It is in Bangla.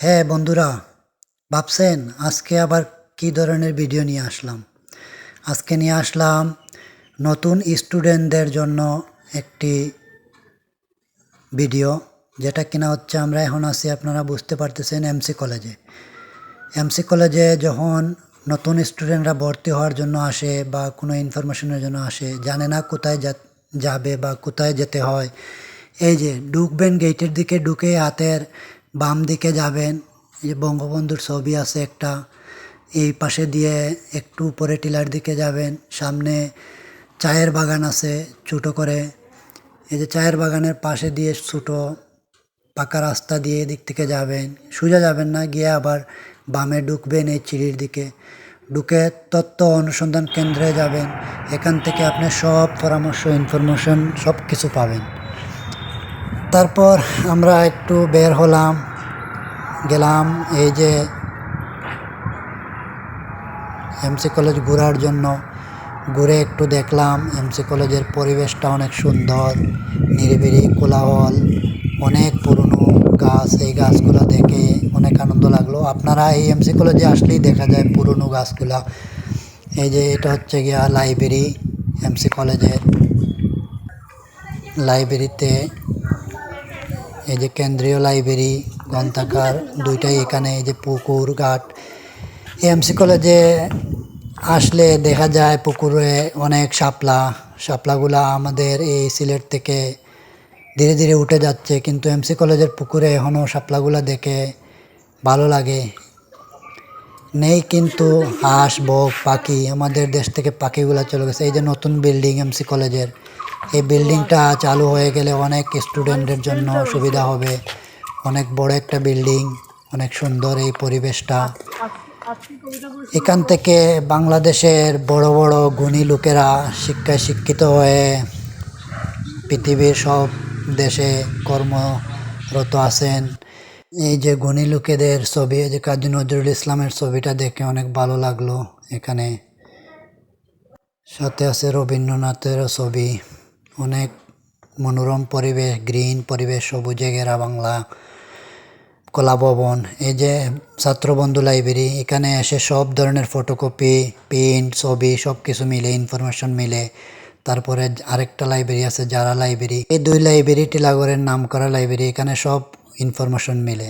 হ্যাঁ বন্ধুরা, ভাবছেন আজকে আবার কি ধরনের ভিডিও নিয়ে আসলাম? আজকে নিয়ে আসলাম নতুন স্টুডেন্টদের জন্য একটি ভিডিও যেটা কিনা হচ্ছে আমরা এখন আছি, আপনারা বুঝতে পারতেছেন এমসি কলেজে এমসি কলেজে যখন নতুন স্টুডেন্টরা ভর্তি হওয়ার জন্য আসে বা কোনো ইনফরমেশনের জন্য আসে, জানে না কোথায় যাবে বা কোথায় যেতে হয়, এই যে ঢুকবেন গেটের দিকে, ঢুকে হাতের বাম দিকে যাবেন, এই যে বঙ্গবন্ধুর ছবি আছে একটা, এই পাশে দিয়ে একটু উপরে টিলার দিকে যাবেন, সামনে চায়ের বাগান আছে ছোটো করে, এই যে চায়ের বাগানের পাশে দিয়ে ছোটো পাকা রাস্তা দিয়ে এদিক থেকে যাবেন, সোজা যাবেন না, গিয়ে আবার বামে ঢুকবেন এই চিড়ির দিকে, ঢুকে তথ্য অনুসন্ধান কেন্দ্রে যাবেন, এখান থেকে আপনি সব পরামর্শ, ইনফরমেশন সব কিছু পাবেন। তারপর আমরা একটু বের হলাম, গেলাম এই যে এমসি কলেজ ঘোরার জন্য। ঘুরে একটু দেখলাম এমসি কলেজের পরিবেশটা অনেক সুন্দর, নিরিবিলি কোলাহল, অনেক পুরনো গাছ, এই গাছগুলো দেখে অনেক আনন্দ লাগল। আপনারা এই এমসি কলেজে আসলেই দেখা যায় পুরনো গাছগুলা। এই যে এটা হচ্ছে গিয়া লাইব্রেরি এমসি কলেজের লাইব্রেরিতে এই যে কেন্দ্রীয় লাইব্রেরি, গ্রন্থাগার, দুইটাই এখানে, এই যে পুকুর, ঘাট। এমসি কলেজে আসলে দেখা যায় পুকুরে অনেক শাপলা। শাপলাগুলা আমাদের এই সিলেট থেকে ধীরে ধীরে উঠে যাচ্ছে, কিন্তু এমসি কলেজের পুকুরে এখনও শাপলাগুলা দেখে ভালো লাগে। নেই কিন্তু হাঁস, বক, পাখি, আমাদের দেশ থেকে পাখিগুলো চলে গেছে। এই যে নতুন বিল্ডিং এমসি কলেজের এই বিল্ডিংটা চালু হয়ে গেলে অনেক স্টুডেন্টের জন্য সুবিধা হবে। অনেক বড় একটা বিল্ডিং অনেক সুন্দর এই পরিবেশটা। এখান থেকে বাংলাদেশের বড় বড় গুণী লোকেরা শিক্ষায় শিক্ষিত হয়ে পৃথিবীর সব দেশে কর্মরত আছেন। এই যে গুণী লোকেদের ছবি যে কাজী নজরুল ইসলামের ছবিটা দেখে অনেক ভালো লাগল এখানে। সাথে আছে রবীন্দ্রনাথেরও ছবি। অনেক মনোরম পরিবেশ, গ্রিন পরিবেশ, সবুজে ঘেরা বাংলা কলা ভবন এই যে ছাত্রবন্ধু লাইব্রেরি, এখানে এসে সব ধরনের ফটোকপি প্রিন্ট ছবি সব কিছু মিলে, ইনফরমেশন মিলে। তারপরে আরেকটা লাইব্রেরি আছে যারা লাইব্রেরি। এই দুই লাইব্রেরি টিলাগড়ের নাম করা লাইব্রেরি, এখানে সব ইনফরমেশন মিলে।